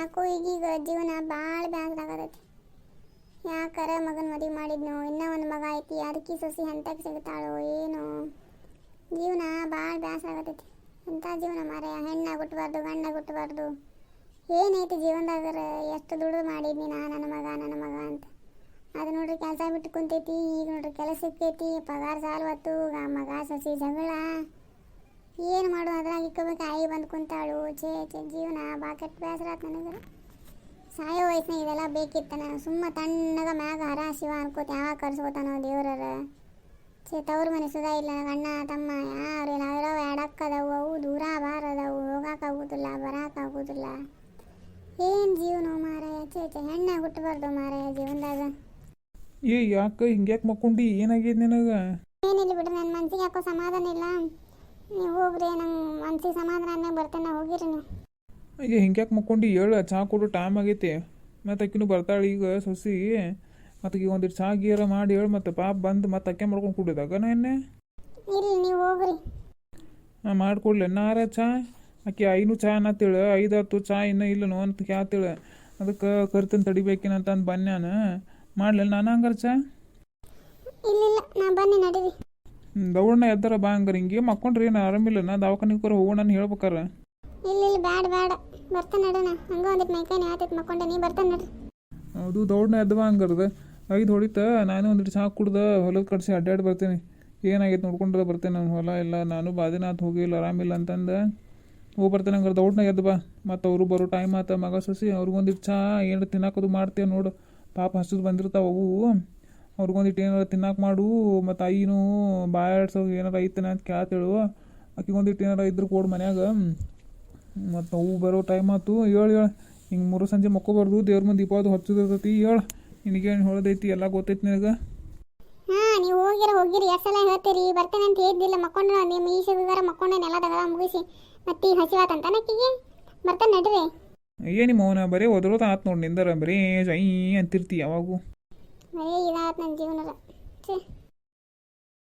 ಯಾಕೋ ಈಗೀಗ ಜೀವನ ಭಾಳ ಬ್ಯಾಸರ ಆಗತೈತಿ ಯಾಕಾರ ಮಗನ ಮದುವೆ ಮಾಡಿದ್ನು, ಇನ್ನೂ ಒಂದು ಮಗ ಐತಿ ಅದಕ್ಕೆ ಸೊಸಿ ಹಂತಕ್ಕೆ ಸಿಗ್ತಾಳೋ, ಏನು. ಜೀವನ ಭಾಳ ಬ್ಯಾಸರ ಆಗತೈತಿ ಎಂಥ ಜೀವನ ಮಾರಾಯ ಹೆಣ್ಣಾಗ ಹುಟ್ಟಬಾರ್ದು ಗಂಡ ಹುಟ್ಟಬಾರ್ದು ಏನೈತಿ ಜೀವನದಾಗ ಎಷ್ಟು ದುಡ್ಡು ಮಾಡಿದ್ನಿ ನಾ, ನನ್ನ ಮಗ ನನ್ನ ಮಗ ಅಂತ. ಅದು ನೋಡ್ರಿ ಕೆಲಸ ಬಿಟ್ಟು ಕುಂತೈತಿ, ಈಗ ನೋಡ್ರಿ ಕೆಲಸ ಸಿಕ್ಕೈತಿ ಪಗಾರ ಸಾಲ್ವತ್ತು ಮಗ ಸೊಸಿ ಜಗಳ. ಏನು ಮಾಡು ಅದ್ರಾಗ ಇಕ್ಕೋಬೇಕು ಕುಂತಾಳು ಛೇ ಛೇ ಜೀವನ ಬಾ ಕೆಟ್ಟ ಬೇಸರ ಆತು ಸಾಯೋ ವಯಸ್ಸಿನ ಇದೆಲ್ಲ ಬೇಕಿತ್ತ ನಾನು ಸುಮ್ಮ ತಣ್ಣಗ ಮ್ಯಾಗ ಹರ ಶಿವ ಅನ್ಕೋತ ಯಾವಾಗ ಕರ್ಸ್ಕೋತಾನೋ ದೇವ್ರರ ಛೇ ತವ್ರ ಮನೆ ಸುಧಾ ಇಲ್ಲ ಅಣ್ಣ ತಮ್ಮ ಯಾರು ಇಲ್ಲ. ಅದ್ರವ ಎಡಕ್ಕದವು ಅವು ದೂರ ಬಾರದವು ಅದಾವು ಹೋಗಾಕಾಗೋದಿಲ್ಲ ಬರಾಕಾಗೋದಿಲ್ಲ ಏನು ಜೀವನ ಮಾರಾಯ ಛೇ ಛೇ ಹೆಣ್ಣೆ ಹುಟ್ಟಬಾರ್ದು ಮಾರಾಯ ಜೀವನದಾಗ. ಏ ಯಾಕೆ ಹಿಂಗ್ಯಾಕೆ ಮಕ್ಕೊಂಡಿ? ಏನಾಗಿದೆ ನಿನಗೆ? ಏನಿಲ್ಲ ಬಿಡು ನನ್ನ ಮನ್ಸಿಗೆ ಯಾಕೋ ಸಮಾಧಾನ ಇಲ್ಲ. ನೀವು ಹೋಗ್ರಿ ನಂಗೆ ಮನ್ಸಿಗೆ ಸಮಾಧಾನ ಬರ್ತೇನೆ ಹೋಗಿರಿ ನೀವು. ಅಯ್ಯ ಹಿಂಗ್ಯಾಕೆ ಮಕ್ಕೊಂಡಿ ಹೇಳು ಚಹಾ ಕೊಡು ಟೈಮ್ ಆಗೈತಿ. ಮತ್ತು ಅಕ್ಕಿನೂ ಬರ್ತಾಳೆ ಈಗ ಸೊಸಿ ಮತ್ತು ಈಗ ಒಂದಿಟ್ಟು ಚಹಾ ಗೀರ ಮಾಡಿ ಹೇಳು ಮತ್ತು ಪಾಪ ಬಂದು ಮತ್ತೆ ಅಕ್ಕೆ ಮಾಡ್ಕೊಂಡು ಕುಡಿದಾಗ ಎಣ್ಣೆ? ಇಲ್ಲಿ ನೀವು ಹೋಗ್ರಿ. ನಾ ಮಾಡ್ಕೊಡ್ಲೆ. ನಾರ ಚಾ? ಆಕೆ ಐನು ಚಾ ಅನ್ನತ್ತೇಳು ಐದು ಹತ್ತು ಚಾ ಇನ್ನೂ ಇಲ್ಲನು ಅಂತ ಕೇಳ್ತೇಳು ಅದಕ್ಕೆ ಕರ್ತನ ತಡಿಬೇಕಿನ ಅಂತ ಅಂದು ಬನ್ಯಾನ ಮಾಡ್ಲಿಲ್ಲ ನಾನು ಹಂಗಾರ ಚಾ? ಇಲ್ಲ ನಾ ಬನ್ನಿ ನಡೀರಿ. ದೌಡನ್ನ ಎದ್ದಾರ ಬಾ ಹಂಗಾರ. ಹಿಂಗೆ ಮಕ್ಕೊಂಡ್ರಿ ನಾ ಆರಾಮಿಲ್ಲ ನಾ ದವಾಖಾನಿಗೆ ಕರೆ ಹೋಗೋಣ ಅಂತ ಹೇಳ್ಬೇಕಾರ. ಇಲ್ಲ ಇಲ್ಲ ಬ್ಯಾಡ ಬ್ಯಾಡ. ಬರ್ತಾನೆ ನಡೋಣ ಹಂಗ ಒಂದಿಟ್ಟು ಮೈಕೈನ ಆತೈತೆ ಮಕ್ಕೊಂಡೆ. ನೀ ಬರ್ತಾನೆ ನಡ್ರಿ ಅದು ದೌಡನ ಎದ್ದವ ಹಂಗಾರದ. ಐದು ಹೊಡಿತ ನಾನು ಒಂದಿಟ್ಟು ಚಹಾ ಕುಡ್ದ ಹೊಲದ ಕಟ್ಸಿ ಅಡ್ಡಾಡಿ ಬರ್ತೀನಿ. ಏನಾಗೈತೆ ನೋಡ್ಕೊಂಡ್ರೆ ಬರ್ತೇನೆ ನಾನು. ಹೊಲ ಇಲ್ಲ ನಾನು ಬಾದಿನಾಥ್ ಹೋಗಿಲ್ಲ ಆರಾಮಿಲ್ಲ ಅಂತಂದು. ಹೋಗಿ ಬರ್ತೇನೆ ಹಂಗಾರೆ. ದೌಡ್ನ ಎದ್ದು ಬಾ. ಮತ್ತು ಅವರು ಬರೋ ಟೈಮ್ ಆತ. ಮಗ ಸೊಸಿ ಅವ್ರಿಗೊಂದಿಟ್ಟು ಚಹಾ ಏನು ತಿನ್ನಕೋದು ಮಾಡ್ತೇವೆ ನೋಡು. ಪಾಪ ಹಸಿದು ಬಂದಿರ್ತಾವೆ ಅವು. ಅವ್ರಿಗೊಂದಿಟ್ಟು ಏನಾರ ತಿನ್ನಕ್ಕೆ ಮಾಡು ಮತ್ತು ಐನು ಬಾಯಾಡ್ಸೋ ಏನಾರ ಐತನ ಅಂತ ಕೇಳ್ತೇಳು. ಆಕಿಗೊಂದಿಟ್ಟು ಏನಾರ ಇದ್ರ ಕೊಡು ಮನ್ಯಾಗ. ಮತ್ತು ಅವು ಬರೋ ಟೈಮ್ ಆತು ಹೇಳು ಹೇಳು. ಹಿಂಗೆ ಮೂರು ಸಂಜೆ ಮಕ್ಕೋಬಾರ್ದು ದೇವ್ರ ಮುಂದೆ ದೀಪಾವಳಿ ಹಚ್ಚೋದಿರ್ತೈತಿ ಹೇಳು. ನಿನಗೇನು ಹೇಳದೈತಿ ಎಲ್ಲ ಗೊತ್ತೈತಿ ನಿನಗೆ? ಹಾಂ ನೀವು ಹೋಗಿರ ಹೋಗಿರಿ. ಎಷ್ಟು ಸಲ ಹೇಳ್ತೀರಿ ಬರ್ತೇನೆ ಅಂತ ಹೇಳಿದ್ದಿಲ್ಲ ಮಕ್ಕೊಂಡು ನಿಮ್ಮ ಈ ಸಿಗಾರ ಮಕ್ಕೊಂಡೇನೆ ಎಲ್ಲ ಮುಗಿಸಿ. ಮತ್ತೆ ಈಗ ಹಸಿವಾತಂತ ನಕ್ಕಿಗೆ ಬರ್ತಾನೆ ನಡ್ರಿ. ಏನು ಮೌನ ಬರೀ ಒದರೋದ ಆತು ನೋಡಿ ನಿಂದರ ಬರೀ ಜೈ ಅಂತಿರ್ತಿ ಯಾವಾಗೂ. ಬರೀ ಇದಾತ್ ನನ್ನ ಜೀವನದ ಛೇ